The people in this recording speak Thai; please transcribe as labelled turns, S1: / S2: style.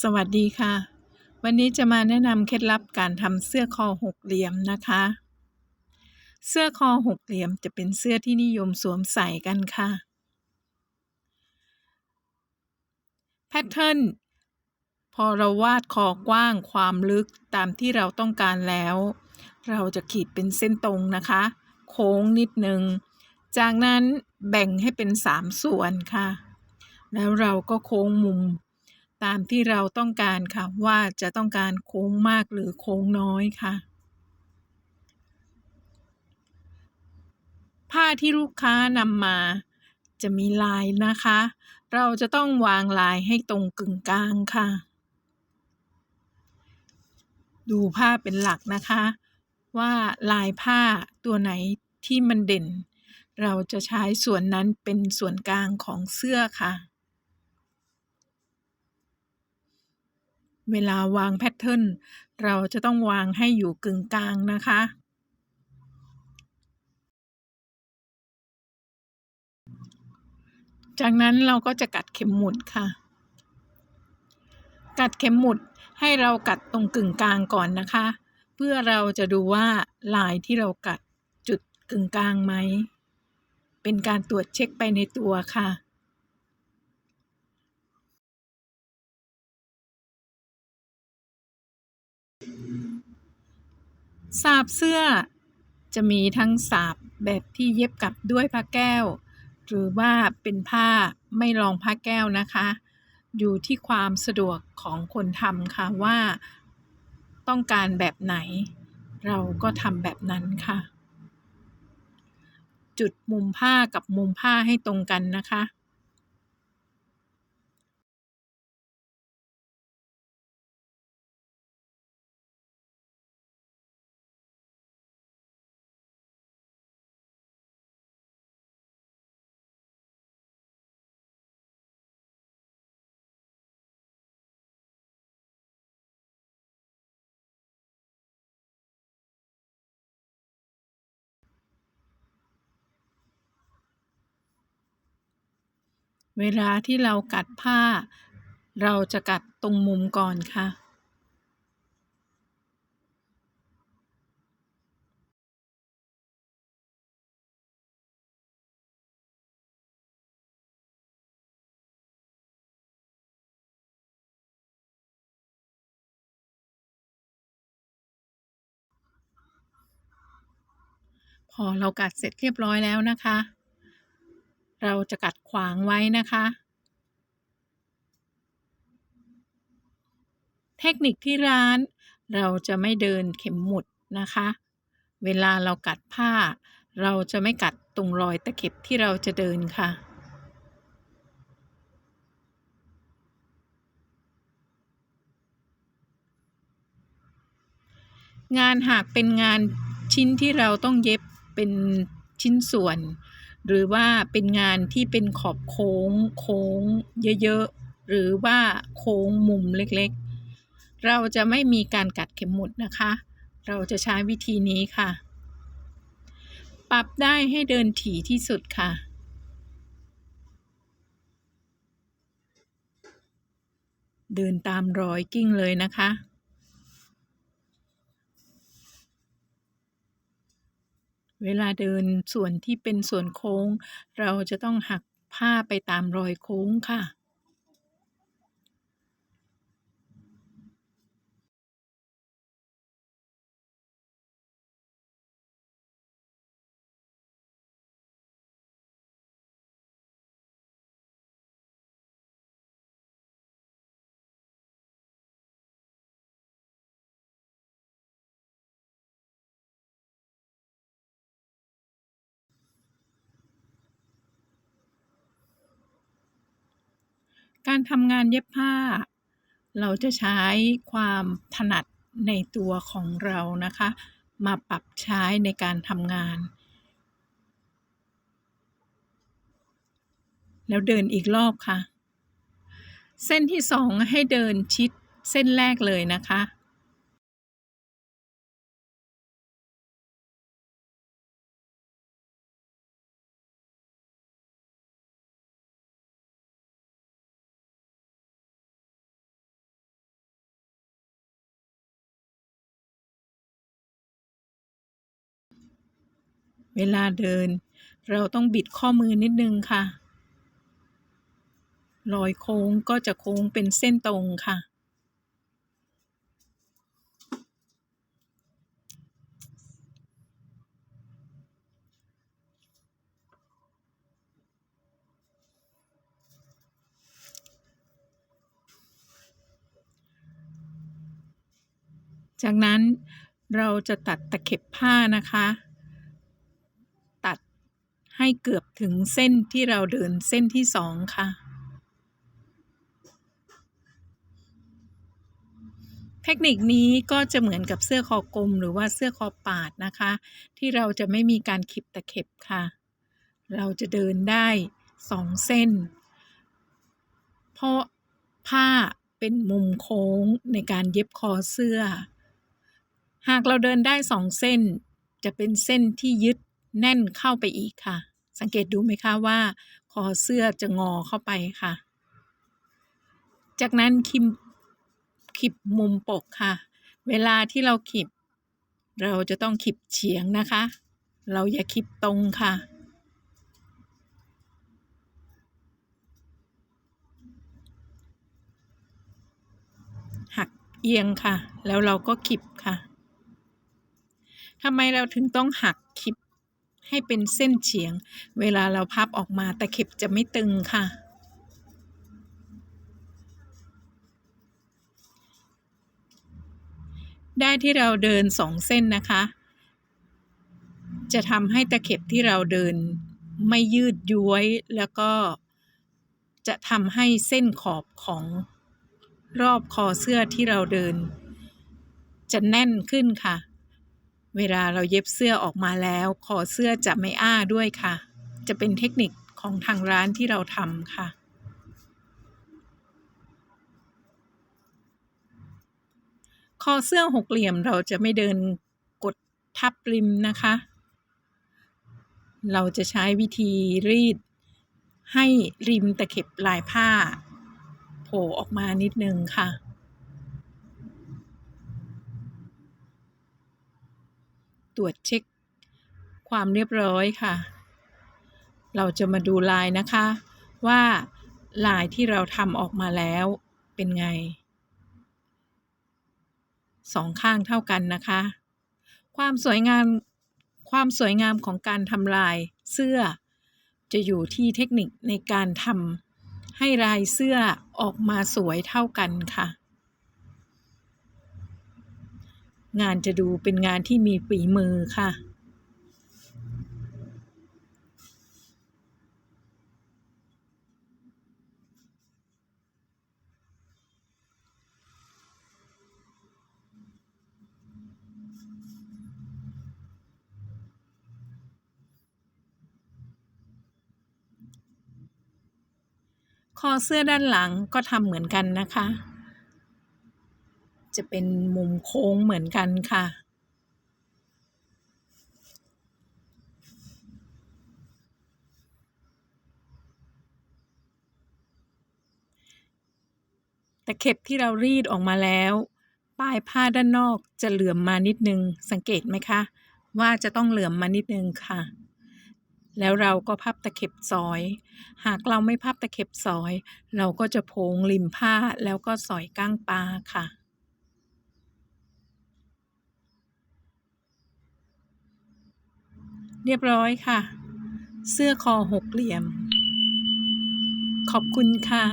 S1: สวัสดีค่ะ วันนี้จะมาแนะนำเคล็ดลับการทำเสื้อคอหกเหลี่ยมนะคะ เสื้อคอหกเหลี่ยมจะเป็นเสื้อที่นิยมสวมใส่กันค่ะ แพทเทิร์นพอเราวาดคอกว้างความลึกตามที่เราต้องการแล้ว เราจะขีดเป็นเส้นตรงนะคะ โค้งนิดนึง จากนั้นแบ่งให้เป็นสามส่วนค่ะ แล้วเราก็โค้งมุม ตามที่เราต้องการค่ะว่าจะต้องการโค้งมากหรือโค้งน้อยค่ะ ผ้าที่ลูกค้านำมาจะมีลายนะคะ เราจะต้องวางลายให้ตรงกึ่งกลางค่ะ ดูผ้าเป็นหลักนะคะ ว่าลายผ้าตัวไหนที่มันเด่น เราจะใช้ส่วนนั้นเป็นส่วนกลางของเสื้อค่ะ เวลาวางแพทเทิร์นเราจะต้องวางให้อยู่กึ่งกลางนะคะ จากนั้นเราก็จะกัดเข็มหมุดค่ะ กัดเข็มหมุดให้เรากัดตรงกึ่งกลางก่อนนะคะ เพื่อเราจะดูว่าลายที่เรากัดจุดกึ่งกลางไหม เป็นการตรวจเช็คไปในตัวค่ะ สาบเสื้อ จะมีทั้งสาบแบบที่เย็บกับด้วยผ้าแก้ว หรือว่าเป็นผ้าไม่รองผ้าแก้วนะคะ อยู่ที่ความสะดวกของคนทำค่ะว่า ต้องการแบบไหน เราก็ทำแบบนั้นค่ะ จุดมุมผ้ากับมุมผ้าให้ตรงกันนะคะ เวลาที่เรากัดผ้า เราจะกัดตรงมุมก่อนค่ะ พอเรากัดเสร็จเรียบร้อยแล้วนะคะ เราจะกัดขวางไว้นะคะ เทคนิคที่ร้าน เราจะไม่เดินเข็มหมุดนะคะ เวลาเรากัดผ้า เราจะไม่กัดตรงรอยตะเข็บที่เราจะเดินค่ะงานหากเป็นงานชิ้นที่เราต้องเย็บเป็นชิ้นส่วน หรือว่าเป็นงานที่เป็นขอบโค้งโค้งเยอะๆ หรือว่าโค้งมุมเล็กๆ เราจะไม่มีการกัดเข็มหมุดนะคะ เราจะใช้วิธีนี้ค่ะ ปรับได้ให้เดินถี่ที่สุดค่ะเดินตามรอยกิ้งเลยนะคะ เวลาเดินส่วนที่เป็นส่วนโค้ง เราจะต้องหักผ้าไปตามรอยโค้งค่ะ การทำงานเย็บผ้า เราจะใช้ความถนัดในตัวของเรานะคะ มาปรับใช้ในการทำงาน แล้วเดินอีกรอบค่ะ เส้นที่สองให้เดินชิดเส้นแรกเลยนะคะ เวลาเดิน เราต้องบิดข้อมือนิดนึงค่ะ รอยโค้งก็จะโค้งเป็นเส้นตรงค่ะ จากนั้นเราจะตัดตะเข็บผ้านะคะ ให้เกือบถึงเส้นที่เราเดินเส้นที่สองค่ะ เทคนิคนี้ก็จะเหมือนกับเสื้อคอกลมหรือว่าเสื้อคอปาดนะคะ ที่เราจะไม่มีการขีบตะเข็บค่ะ เราจะเดินได้สองเส้น เพราะผ้าเป็นมุมโค้งในการเย็บคอเสื้อ หากเราเดินได้สองเส้น จะเป็นเส้นที่ยึด แน่นเข้าไปอีกค่ะ สังเกตดูไหมคะว่าคอเสื้อจะงอเข้าไปค่ะ จากนั้นคิมขิบมุมปกค่ะ เวลาที่เราขิบ เราจะต้องขิบเฉียงนะคะ เราอย่าขิบตรงค่ะ หักเอียงค่ะ แล้วเราก็ขิบค่ะทำไมเราถึงต้องหักขิบ ให้เป็นเส้นเฉียง เวลาเราพับออกมาตะเข็บจะไม่ตึงค่ะ ได้ที่เราเดินสองเส้นนะคะ จะทำให้ตะเข็บที่เราเดินไม่ยืดย้วยแล้วก็จะทำให้เส้นขอบของรอบคอเสื้อที่เราเดิน จะแน่นขึ้นค่ะ เวลาเราเย็บเสื้อออกมาแล้วคอเสื้อจะไม่อ้าด้วยค่ะ จะเป็นเทคนิคของทางร้านที่เราทำค่ะ คอเสื้อหกเหลี่ยมเราจะไม่เดินกดทับริมนะคะ เราจะใช้วิธีรีด ให้ริมตะเข็บลายผ้า โผล่ออกมานิดนึงค่ะ ตรวจเช็คความเรียบร้อยค่ะ เราจะมาดูลายนะคะ ว่าลายที่เราทำออกมาแล้วเป็นไงสองข้างเท่ากันนะคะ ความสวยงามความสวยงามของการทำลายเสื้อ จะอยู่ที่เทคนิคในการทำให้ลายเสื้อออกมาสวยเท่ากันค่ะ งานจะดูเป็นงานที่มีฝีมือค่ะ คอเสื้อด้านหลังก็ทำเหมือนกันนะคะ จะเป็นมุมโค้งเหมือนกันค่ะ ตะเข็บที่เรารีดออกมาแล้ว ปลายผ้าด้านนอกจะเหลื่อมมานิดนึง สังเกตไหมคะ ว่าจะต้องเหลื่อมมานิดนึงค่ะแล้วเราก็พับตะเข็บซอย หากเราไม่พับตะเข็บซอย เราก็จะโพงริมผ้าแล้วก็สอยก้างปลาค่ะ เรียบร้อยค่ะ เสื้อคอหกเหลี่ยม ขอบคุณค่ะ